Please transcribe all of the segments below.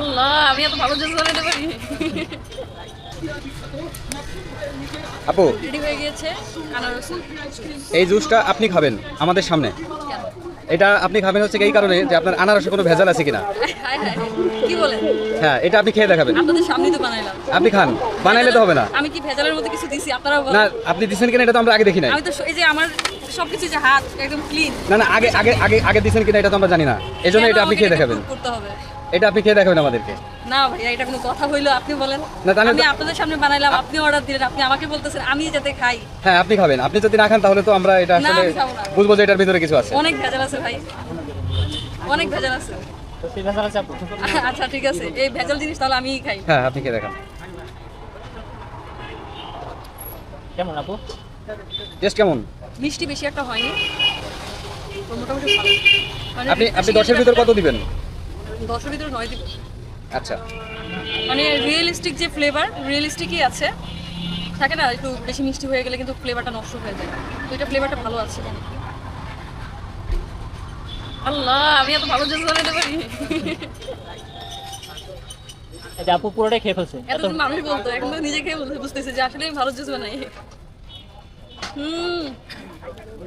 আল্লাহ আমি এত ভালো জুস বানাতে পারি। আপু রেডি হয়ে গিয়েছে আনারস এই জুসটা আপনি খাবেন আমাদের সামনে। এটা আপনি খাবেন হচ্ছে এই কারণে যে আপনার আনারসে কোনো ভেজাল আছে কিনা? কি বলেন? হ্যাঁ এটা আপনি খেয়ে দেখাবেন। আপনাদের সামনেই তো বানাইলাম। আপনি খান বানাইলে তো হবে না। আমি কি ভেজালের মধ্যে কিছু দিছি? আপনারা না আপনি দিচ্ছেন কিনা এটা তো আমরা আগে দেখি নাই। আমি তো এই যে আমার সবকিছু যে হাত একদম ক্লিন না না আগে আগে আগে আগে কিনা এটা তো আমরা জানি না। এই জন্য এটা আপনি খেয়ে দেখাবেন। করতে হবে? এটা আপনি খেয়ে দেখাবেন আমাদেরকে। না ভাইয়া এটা কোনো কথা হইল আপনি বলেন। আমি আপনাদের সামনে বানাইলাম আপনি অর্ডার দিলেন আপনি আমাকে বলতেছেন আমি যাতে খাই। হ্যাঁ আপনি খাবেন। আপনি যদি না খান তাহলে তো আমরা এটা আসলে। বুঝব যে এটার ভিতরে কিছু আছে। অনেক ভেজাল আছে ভাই। অনেক ভেজাল আছে। আচ্ছা ঠিক আছে। এই ভেজাল জিনিস তাহলে আমিই খাই। হ্যাঁ আপনি খেয়ে দেখান। কেমন আপু? টেস্ট কেমন? মিষ্টি বেশি একটা হয়নি। মোটামুটি মানে আপনি আপনি দশের ভিতর কত দিবেন? দশের ভিতরে নয় দিব আচ্ছা। মানে রিয়েলিস্টিক যে ফ্লেভার রিয়েলিস্টিকই আছে। থাকে না একটু বেশি মিষ্টি হয়ে গেলে কিন্তু ফ্লেভারটা নষ্ট হয়ে যায়। তো এটা ফ্লেভারটা ভালো আছে। আল্লাহ আমি এত ভালো জুস বানাতে পারি। আপু পুরোটাই খেয়ে ফেলছে। এত এতদিন মানুষ বলতো এখন তো নিজে খেয়ে বলতে- বুঝতেছে যে আসলে আমি ভালো জুস বানাই। হুম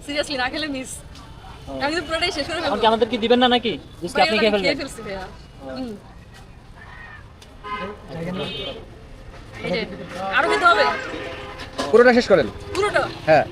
সিরিয়াসলি না খেলে মিস আমি তো পুরোটাই শেষ করে ফেলব। আমাদের কি দিবেন না নাকি? জুস কি আপনি খেয়ে ফেলবেন? ফেলছি ভাইয়া। হুম। এই যে, আরও খেতে হবে? পুরোটা শেষ করেন? পুরোটা? হ্যাঁ।